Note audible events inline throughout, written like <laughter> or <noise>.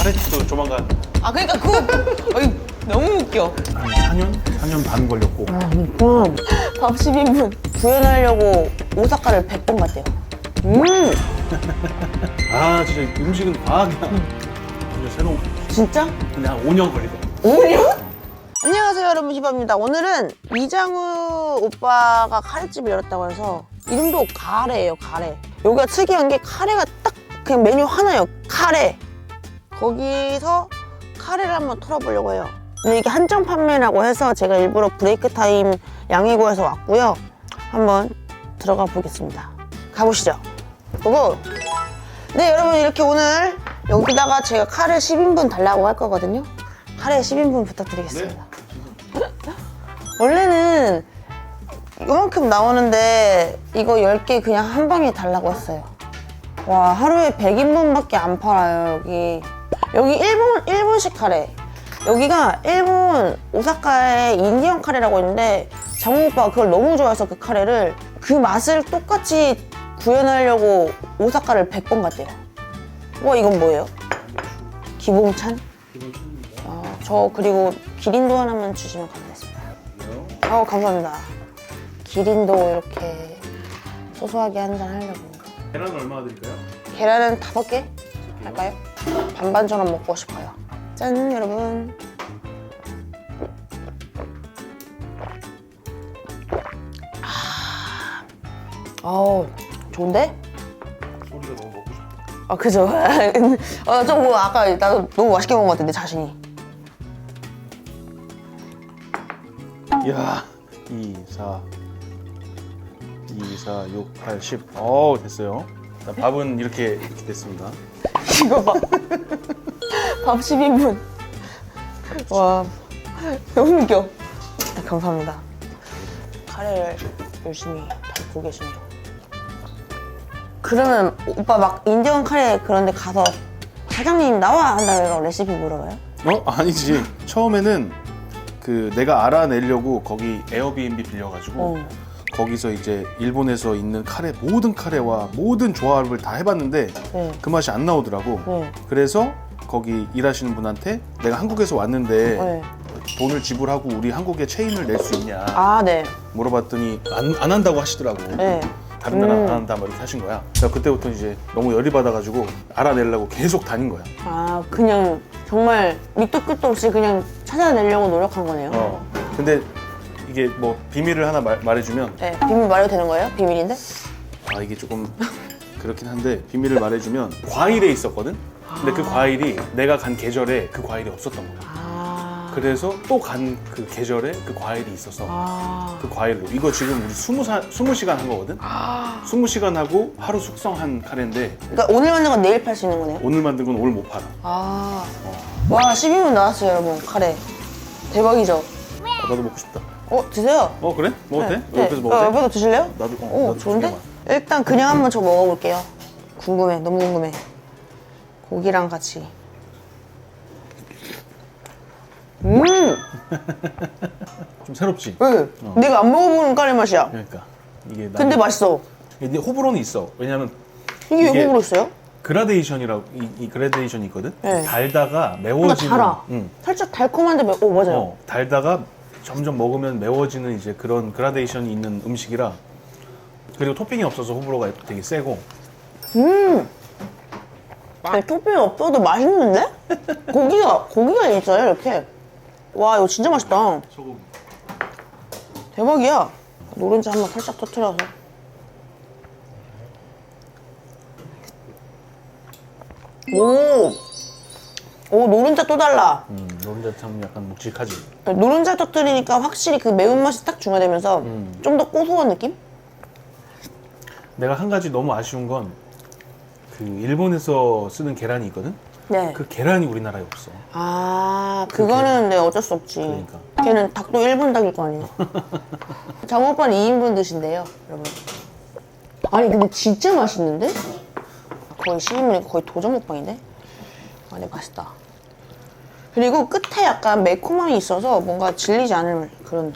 카레집도 조만간 아 그러니까 그거 어이, 너무 웃겨. 한 4년? 4년 반 걸렸고 밥 10인분 구현하려고 오사카를 100번 갔대요. 음 <laughs> 아 진짜 음식은 과학이야 진짜 새로운 진짜? 근데 한 5년 걸리더라고 5년? 안녕하세요 여러분 히바입니다. 오늘은 이장우 오빠가 카레집을 열었다고 해서 이름도 가래예요 가래. 여기가 특이한 게 카레가 딱 그냥 메뉴 하나예요. 카레. 거기서 카레를 한번 털어보려고 해요. 근데 이게 한정 판매라고 해서 제가 일부러 브레이크 타임 양해고에서 왔고요. 한번 들어가 보겠습니다. 가보시죠. 고고! 네, 여러분 이렇게 오늘 여기다가 제가 카레 10인분 달라고 할 거거든요. 카레 10인분 부탁드리겠습니다. 원래는 이만큼 나오는데 이거 10개 그냥 한 방에 달라고 했어요. 와, 하루에 100인분밖에 안 팔아요, 여기. 여기 일본, 일본식 카레. 여기가 일본 오사카의 인디언 카레라고 있는데 장훈 오빠가 그걸 너무 좋아해서 그 카레를 그 맛을 똑같이 구현하려고 오사카를 100번 갔대요. 와, 이건 뭐예요? 기봉찬? 아, 저 그리고 기린도 하나만 주시면 감사하겠습니다. 어, 감사합니다. 기린도 이렇게 소소하게 한 잔 하려고. 계란 얼마 드릴까요? 계란은 다섯 개 할까요? 반반처럼 먹고 싶어요. 짠, 여러분. 아, 어우, 좋은데? 소리가 너무 먹고 싶다 아, 그죠. <laughs> 어, 좀뭐 아까 나도 너무 맛있게 먹은 것 같은데, 자신이. 이야 2, 4 2, 4, 6, 8, 10 어우 됐어요 일단 밥은 이렇게, 이렇게 됐습니다 이거 봐. 밥 10인분. 와, 너무 웃겨. 네, 감사합니다. 카레를 열심히 담고 계시네요. 그러면 오빠 막 인디언 카레 그런 데 가서 사장님 나와 한다고 레시피 물어봐요? 어? 아니지 처음에는 그 내가 알아내려고 거기 에어비앤비 빌려가지고 어. 거기서 이제 일본에서 있는 카레 모든 카레와 모든 조합을 다 해봤는데 네. 그 맛이 안 나오더라고 네. 그래서 거기 일하시는 분한테 내가 한국에서 왔는데 네. 돈을 지불하고 우리 한국에 체인을 낼 수 있냐 아, 네. 물어봤더니 안, 안 한다고 하시더라고 네. 다른 나라 음. 안 한다 막 이렇게 하신 거야 그래서 그때부터 이제 너무 열이 받아가지고 알아내려고 계속 다닌 거야 아, 그냥 정말 밑도 끝도 없이 그냥 찾아내려고 노력한 거네요. 어. 근데 이게 뭐 비밀을 하나 말, 말해주면 네. 비밀 말해도 되는 거예요? 비밀인데? 아 이게 조금 그렇긴 한데 비밀을 말해주면 과일에 있었거든. 근데 그 과일이 내가 간 계절에 그 과일이 없었던 거야. 아. 그래서 또 간 그 계절에 그 과일이 있어서 아. 그 과일로 이거 지금 우리 20사, 20시간 한 거거든. 아. 20시간 하고 하루 숙성한 카레인데 그러니까 오늘 만든 건 내일 팔 수 있는 거네요? 오늘 만든 건 오늘 못 팔아. 아. 와, 12분 나왔어요, 여러분. 카레. 대박이죠? 어, 나도 먹고 싶다. 어, 드세요. 어 그래? 먹어도 돼? 네. 옆에서 먹어도 어, 돼? 옆에서 드실래요? 나도 어, 오, 나도 좋은데? 두. 일단 그냥 한번 저 먹어볼게요. 궁금해, 너무 궁금해. 고기랑 같이. 음! <laughs> 좀 새롭지. 왜? 내가 안 먹어보는 카레 맛이야. 그러니까 이게 나 근데 맛있어. 근데 호불호는 있어. 왜냐면 이게 왜 이게- 호불호 있어요? 그라데이션이라고 이, 이 그라데이션이 있거든. 네. 달다가 뭔가 매워지는. 달아. 응. 살짝 달콤한데 매... 오, 맞아요. 어, 달다가 점점 먹으면 매워지는 이제 그런 그라데이션이 있는 음식이라 그리고 토핑이 없어서 호불호가 되게 세고 아니, 토핑이 없어도 맛있는데? <laughs> 고기가, 고기가 있어요, 이렇게. 와, 이거 진짜 맛있다. 소금 대박이야. 노른자 한번 살짝 터트려서. 오! 오, 노른자 또 달라. 음, 노른자 참 약간 묵직하지 노른자 터트리니까 확실히 그 매운맛이 딱 중화되면서 좀 더 고소한 느낌? 내가 한 가지 너무 아쉬운 건 그 일본에서 쓰는 계란이 있거든 네. 그 계란이 우리나라에 없어 아, 그거는 네, 어쩔 수 없지. 그러니까. 걔는 닭도 1분 닭일 거 아니에요. <laughs> 장호 오빠는 2인분 드신대요, 여러분. 아니, 근데 진짜 맛있는데? 거의 12분이니까 거의 도전 먹방인데? 아, 네, 맛있다. 그리고 끝에 약간 매콤함이 있어서 뭔가 질리지 않을 그런.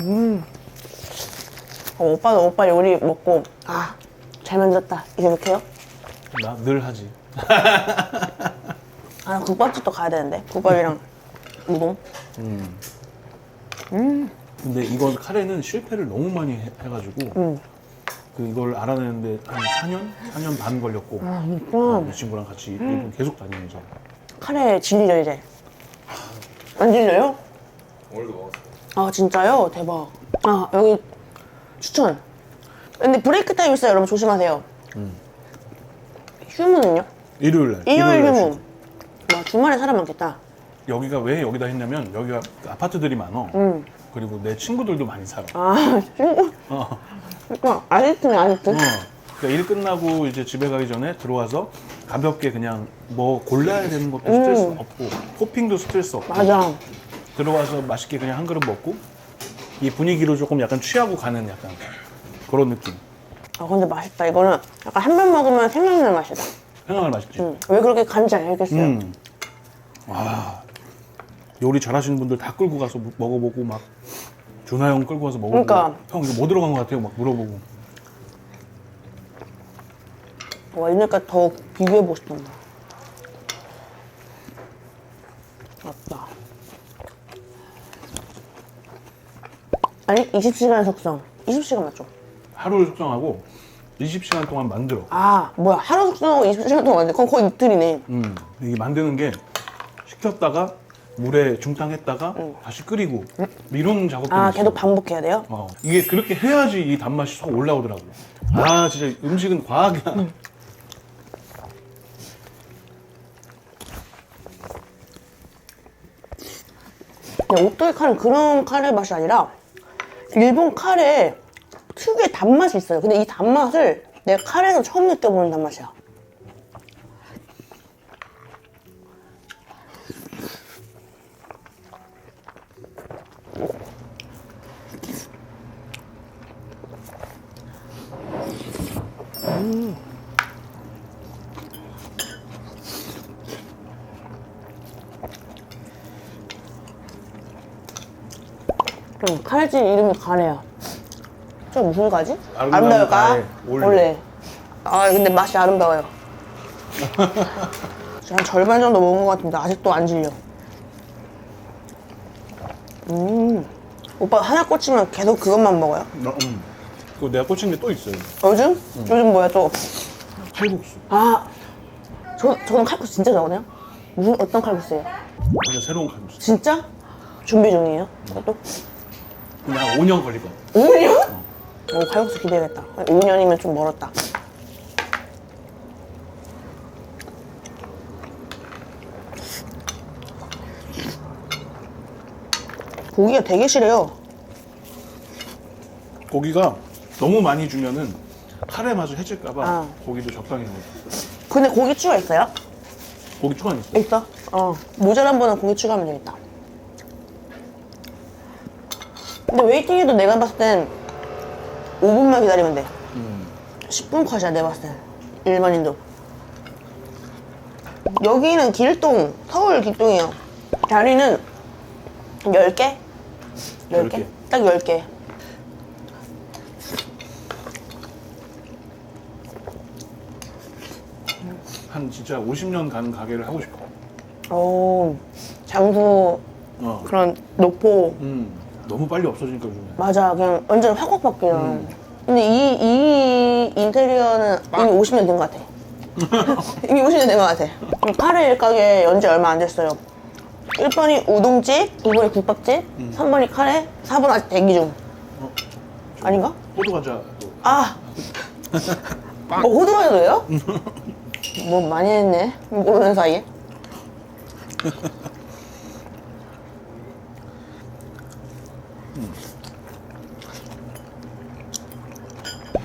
음. 어, 오빠도 오빠 요리 먹고, 아, 잘 만들었다. 이렇게 해요? 나 늘 하지. <laughs> 아 국밥집도 가야 되는데 국밥이랑 우동. 근데 이건 카레는 실패를 너무 많이 해, 가지고 음. 그 이걸 알아내는데 한 4년, 4년 반 걸렸고 아 진짜. 어, 이 친구랑 같이 일본 계속 다니면서 카레 질리죠 이제. 안 질려요? 오늘도 먹었어요. 아 진짜요? 대박. 아 여기 추천. 근데 브레이크 타임 있어요 여러분 조심하세요. 휴무는요? 일요일 날. 일요일 날 휴무. 쉬고. 와 주말에 사람 많겠다. 여기가 왜 여기다 했냐면 여기가 아파트들이 많어. 그리고 내 친구들도 많이 살아. 아 친구. 어. <laughs> 그러니까 아지트네 아지트. 어. 그러니까 일 끝나고 이제 집에 가기 전에 들어와서 가볍게 그냥 뭐 골라야 되는 것도 스트레스 없고 토핑도 스트레스 없고 맞아. 들어와서 맛있게 그냥 한 그릇 먹고 이 분위기로 조금 약간 취하고 가는 약간 그런 느낌. 아 근데 맛있다. 이거는 약간 한 번 먹으면 생각나는 맛이다. 생각을 맛있지. 음, 왜 그렇게 간지 알겠어요. 음. 와 요리 잘하시는 분들 다 끌고 가서 무- 먹어보고 막 준하 형 끌고 가서 먹어보고 그러니까. 형 이거 뭐 들어간 것 같아요 막 물어보고 와 이러니까 더 비교해보고 싶다. 맞다. 아니 20시간 숙성. 20시간 맞죠? 하루를 숙성하고 20시간 동안 만들어. 아 뭐야 하루 숙성하고 20시간 동안 만들 그건 거의 이틀이네. 음, 이게 만드는 게 식혔다가 물에 중탕했다가 다시 끓이고 이런 작업들이 아 있어. 계속 반복해야 돼요? 어, 이게 그렇게 해야지 이 단맛이 쏙 올라오더라고. 아 진짜 음식은 과학이야. 근데 오토이 카레는 그런 카레 맛이 아니라 일본 카레 특유의 단맛이 있어요. 근데 이 단맛을 내가 카레에서 처음 느껴보는 단맛이야. 응, 카레집 이름이 가래야. 저 무슨 가지? 아름다운 가래, 올레. 원래. 아 근데 맛이 아름다워요. <laughs> 한 절반 정도 먹은 것 같은데 아직도 안 질려. 음. 오빠 하나 꽂히면 계속 그것만 먹어요? 나, 음. 그거 내가 꽂힌 게 또 있어요. 요즘? 요즘 뭐야 또? 칼국수. 아, 저 저는 칼국수 진짜 좋아하거든요. 무슨 어떤 칼국수예요? 완전 새로운 칼국수. 진짜? 준비 중이에요? 그것도? 그냥 한 5년 걸릴 것 같아. 5년? 어, 칼국수 기대되겠다. 5년이면 좀 멀었다. 고기가 되게 실해요. 고기가 너무 많이 주면은 카레 맛을 해칠까봐 아. 고기도 적당히 넣어. 근데 고기 추가 있어요? 고기 추가 있어. 있어? 어. 모자란 번은 고기 추가하면 되겠다. 근데 웨이팅해도 내가 봤을 땐 5분만 기다리면 돼. 10분 컷이야, 내가 봤을 땐. 일반인도. 여기는 길동, 서울 길동이요. 다리는 10개? 10개? 열 개. 딱 10개. 한 진짜 50년 간 가게를 하고 싶어. 오, 장수, 어. 그런 노포. 음. 너무 빨리 없어지니까 요즘에. 맞아, 그냥 완전 확 확 바뀌어. 근데 이, 이 인테리어는 이미 50년 된 것 같아. <laughs> 이미 50년 된 것 같아. 카레 가게 연지 얼마 안 됐어요. 1번이 우동집, 2번이 국밥집, 3번이 카레, 4번 아직 대기 중. 아닌가? 호두 과자. 아! <laughs> 어, 호두과자도요? <laughs> 뭐 많이 했네. 모르는 사이에.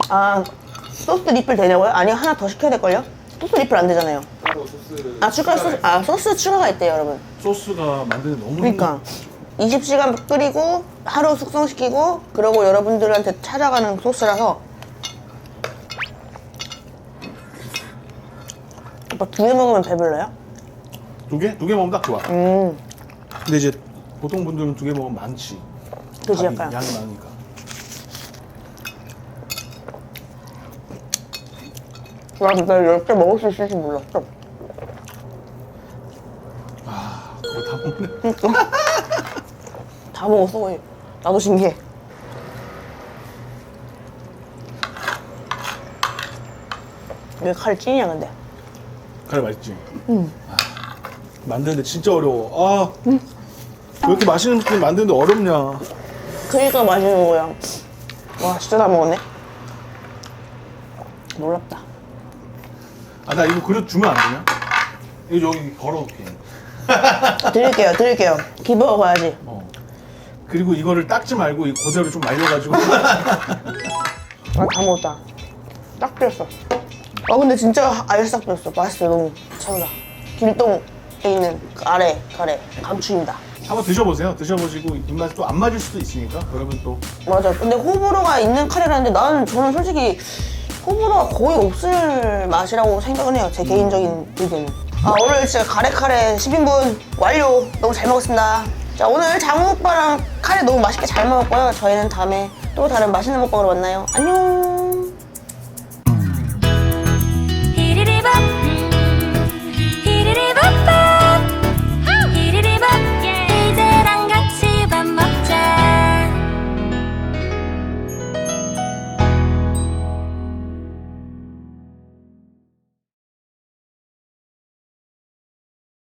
아, 소스 리필 되냐고요? 아니, 하나 더 시켜야 될걸요? 소스 리필 안 되잖아요. 따로 소스를 아, 추가 소스, 아, 소스 추가가 있대요, 여러분. 소스가 만드는 게 너무 그러니까 20시간 끓이고 하루 숙성시키고 그러고 여러분들한테 찾아가는 소스라서 오빠 두개 먹으면 배불러요? 두 개? 두 개 먹으면 딱 좋아. 음, 근데 이제 보통 분들은 두 개 먹으면 많지. 그지 밥이 약간. 양이 많으니까. 나 진짜 10개 먹을 수 있을지 몰랐어. 그거 다 먹네. <laughs> 다 먹었어, 거의. 나도 신기해. 왜 칼 찐이야, 근데? 그래 맛있지. 응. 만드는데 진짜 어려워. 아. 왜 이렇게 맛있는 것들 만드는데 어렵냐? 그러니까 맛있는 거야. 와, 진짜 다 먹었네. 놀랍다. 아 나 이거 그릇 주면 안 되냐? 이거 여기 걸어놓게. <laughs> 드릴게요, 드릴게요. 기부하고 가야지. 어. 그리고 이거를 닦지 말고 이 그대로 좀 말려가지고. 아, 다 먹었다. 딱 됐어. 아, 근데 진짜 아예 싹 됐어. 맛있어, 너무. 최고다. 길동에 있는 그 아래, 가래, 감추입니다. 한번 드셔보세요. 드셔보시고 입맛이 또안 맞을 수도 있으니까 그러면 또 맞아. 근데 호불호가 있는 카레라는데 나는 저는 솔직히 호불호가 거의 없을 맛이라고 생각을 해요. 제 개인적인 의견은. 아 오늘 진짜 가래 카레 10인분 완료. 너무 잘 먹었습니다. 자 오늘 장우 오빠랑 카레 너무 맛있게 잘 먹었고요. 저희는 다음에 또 다른 맛있는 먹방으로 만나요. 안녕.